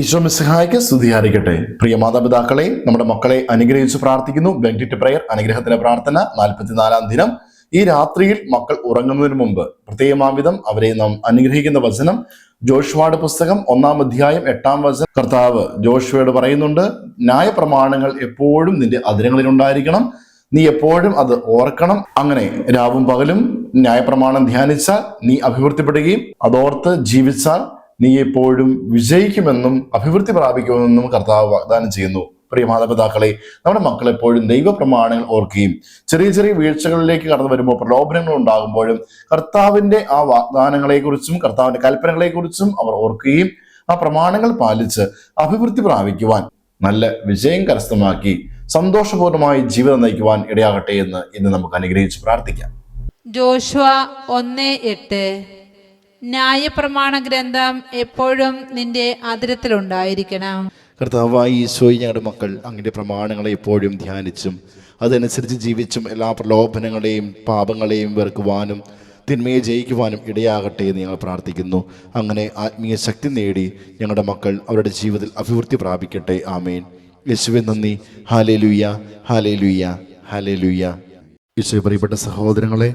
ഈശോ മിസ്സഹായിക്ക് സ്തുതിയായിരിക്കട്ടെ. പ്രിയ മാതാപിതാക്കളെ നമ്മുടെ മക്കളെ അനുഗ്രഹിച്ച് പ്രാർത്ഥിക്കുന്നു. ബെൻഡിറ്റ് പ്രയർ അനുഗ്രഹത്തിന്റെ പ്രാർത്ഥന നാൽപ്പത്തിനാലാം ദിനം. ഈ രാത്രിയിൽ മക്കൾ ഉറങ്ങുന്നതിന് മുമ്പ് പ്രത്യേകമാവിധം അവരെ നാം അനുഗ്രഹിക്കുന്ന വചനം ജോഷ്വാട് പുസ്തകം ഒന്നാം അധ്യായം എട്ടാം വചനം. കർത്താവ് ജോഷുവയോട് പറയുന്നുണ്ട് ന്യായപ്രമാണങ്ങൾ എപ്പോഴും നിന്റെ അതിരങ്ങളിൽ ഉണ്ടായിരിക്കണം. നീ എപ്പോഴും അത് ഓർക്കണം. അങ്ങനെ രാവും പകലും ന്യായപ്രമാണം ധ്യാനിച്ചാൽ നീ അഭിവൃദ്ധിപ്പെടുകയും അതോർത്ത് ജീവിച്ചാൽ നീ എപ്പോഴും വിജയിക്കുമെന്നും അഭിവൃദ്ധി പ്രാപിക്കുമെന്നും കർത്താവ് വാഗ്ദാനം ചെയ്യുന്നു. പ്രിയ മാതാപിതാക്കളെ നമ്മുടെ മക്കൾ എപ്പോഴും ദൈവ പ്രമാണങ്ങൾ ഓർക്കുകയും ചെറിയ ചെറിയ വീഴ്ചകളിലേക്ക് കടന്നു വരുമ്പോൾ പ്രലോഭനങ്ങൾ ഉണ്ടാകുമ്പോഴും കർത്താവിന്റെ ആ വാഗ്ദാനങ്ങളെക്കുറിച്ചും കർത്താവിന്റെ കൽപ്പനകളെക്കുറിച്ചും അവർ ഓർക്കുകയും ആ പ്രമാണങ്ങൾ പാലിച്ച് അഭിവൃദ്ധി പ്രാപിക്കുവാൻ നല്ല വിജയം കരസ്ഥമാക്കി സന്തോഷപൂർണമായി ജീവിതം നയിക്കുവാൻ ഇടയാകട്ടെ എന്ന് ഇന്ന് നമുക്ക് അനുഗ്രഹിച്ച് പ്രാർത്ഥിക്കാം. ജോഷുവ ഒന്ന് എട്ട്. ന്യായപ്രമാണ ഗ്രന്ഥം എപ്പോഴും നിന്റെ അതിരത്തിലുണ്ടായിരിക്കണം. കർത്താവായി ഈശോയി ഞങ്ങളുടെ മക്കൾ അങ്ങയുടെ പ്രമാണങ്ങളെ എപ്പോഴും ധ്യാനിച്ചും അതനുസരിച്ച് ജീവിച്ചും എല്ലാ പ്രലോഭനങ്ങളെയും പാപങ്ങളെയും വെറുക്കുവാനും തിന്മയെ ജയിക്കുവാനും ഇടയാകട്ടെ എന്ന് ഞങ്ങൾ പ്രാർത്ഥിക്കുന്നു. അങ്ങനെ ആത്മീയ ശക്തി നേടി ഞങ്ങളുടെ മക്കൾ അവരുടെ ജീവിതത്തിൽ അഭിവൃദ്ധി പ്രാപിക്കട്ടെ. ആമേൻ. യേശുവെ നന്ദി. ഹാലേ ലുയ്യ ഹാലേ ലുയ്യ ഹാലേ ലുയ്യ യേശുവെ പ്രിയപ്പെട്ട സഹോദരങ്ങളെ